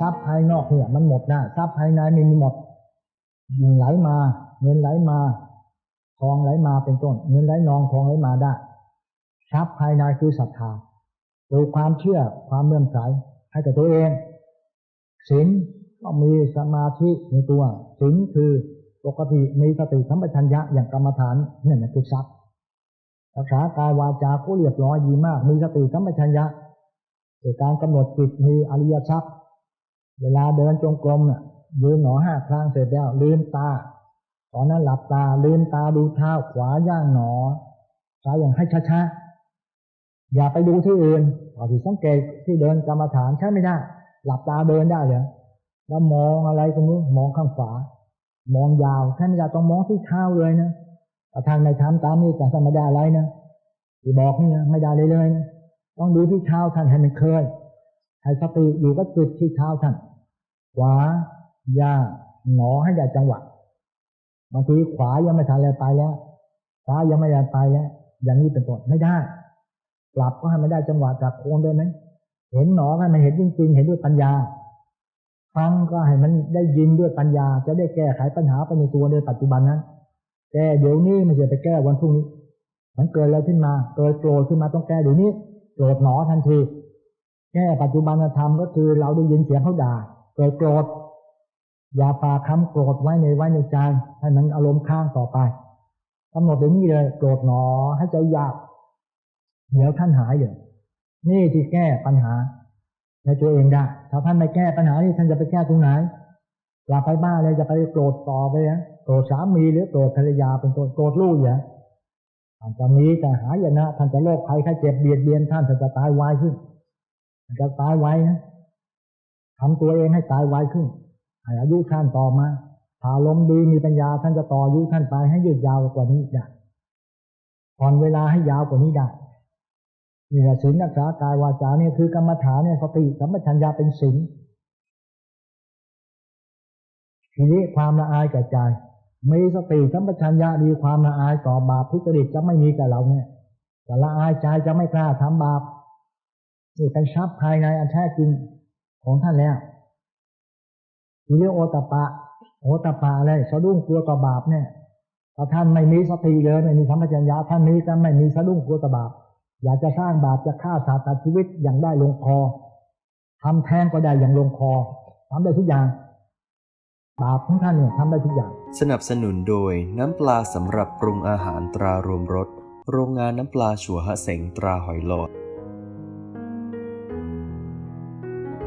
ทรัพย์ภายนอกเนี่ย มันหมดนะทรัพย์ภายในไมมีหมดยิงไหลมา เงินไหลมา ทองไหลมาเป็นต้น เงินไหลนองทองไหลมาได้ทรัพย์ภายในคือศรัทธาโดยความเชื่อความเมื่อมใสให้กับตัวเองศีลต้องมีสมาธิในตัวศีลคือปกติมีสติสัมปชัญญะอย่างกรรมฐานนี่นคือทรัพย์รักษากายวาจาก็เรียบร้อยดีมาก มีสติสัมปชัญญะโดยการกำหนดจิตมีอริยทรัพย์ เวลาเดินจงกรมน่ะยืนหนอห้าครั้งเสร็จแล้วลืมตาตอนนั้นหลับตาลืมตาดูเท้าขวาย่างหนอซ้ายอย่างให้ช้าๆอย่าไปดูที่อื่นเอาที่สังเกตที่เดินกรรมฐานใช่ไม่ได้ หลับตาเดินได้เหรอแล้วมองอะไรตรงนู้นมองข้างฝามองยาวใช่ไม่ได้ต้องมองที่เท้าเลยนะถ้าท่านไม่ทำตามนี้จะทำไม่ได้อะไรนะที่บอกนี่นะไม่ได้เลยเลยนะต้องดูที่เท้าท่านให้มันเคย ให้สติอยู่กับจุดที่เท้าท่านขวาย่าหนอให้ได้จังหวะบางทีขวายังไม่ทันเลยไปแล้วซ้ายยังไม่ทันไปแล้ว อย่างนี้เป็นต้นไม่ได้กลับก็ให้มันได้จังหวะจากโคนได้ไหมเห็นหนอให้มันเห็นจริงๆเห็นด้วยปัญญาฟังก็ให้มันได้ยินด้วยปัญญา จะได้แก้ไขปัญหาไปในตัวในปัจจุบันนั้นแก้เดี๋ยวนี้ไม่ใช่ไปแก้วันพรุ่งนี้ มันเกิดอะไรขึ้นมาเกิดโกรธขึ้นมาต้องแก้เดี๋ยวนี้โกรธหนอทันที แก้ปัจจุบันธรรมก็คือเราได้ยินเสียงเขาด่าเกิดโกรธอย่าฝากคำโกรธไว้ในไว้ในใจให้มันอารมณ์ข้างต่อไปกำหนดอย่างนี้เลยโกรธหนอให้ใจหยาบเดี๋ยวท่านหายเลยนี่ที่แก้ปัญหา ในตัวเองได้ถ้าท่านไม่แก้ปัญหานี่ท่านจะไปแก้ตรงไหนอย่าไปบ้านเลยจะไปโกรธต่อไปนะโกรธสามีหรือโกรธภรรยาเป็นต้นโกรธลูกอย่าท่านจะมีแต่หายนะท่านจะโรคภัยไข้เจ็บเบียดเบียนท่านท่านจะตายไวขึ้น จะตายไวนะทำตัวเองให้ตายไวขึ้นให้อายุท่านต่อมาถ้าลมดีมีปัญญาท่านจะต่ออายุท่านไปให้ยืดยาวกว่านี้ได้ผ่อนเวลาให้ยาวกว่านี้ได้นี่แหละศีลรักษากายวาจาเนี่ยคือกรรมฐานเนี่ยสติสัมปชัญญะเป็นศีลทีนี้ความละอายแก่ใจมีสติสัมปชัญญะดีความละอายต่อบาปทุจริตจะไม่มีกับเราเนี่ยแต่ละอายใจจะไม่กล้าทำบาป นี่เป็นทรัพย์ภายในอันแท้จริงของท่านแล้วทีเรียกโอตปะ โอตปะอะไรสะดุ้งกลัวต่อบาปเนี่ยถ้าท่านไม่มีสติเลยไม่มีสัมปชัญญะท่านนี้จะไม่มีสะดุ้งกลัวต่อบาป อยากจะสร้างบาปจะฆ่าสัตว์ตัดชีวิตอย่างได้ลงคอทำแท้งก็ได้อย่างลงคอทำได้ทุกอย่าง บาปของท่านเนี่ยทำได้ทุกอย่าง สนับสนุนโดยน้ำปลาสำหรับปรุงอาหารตรารวมรสโรงงานน้ำปลาชัวฮะเสงตราหอยหลอด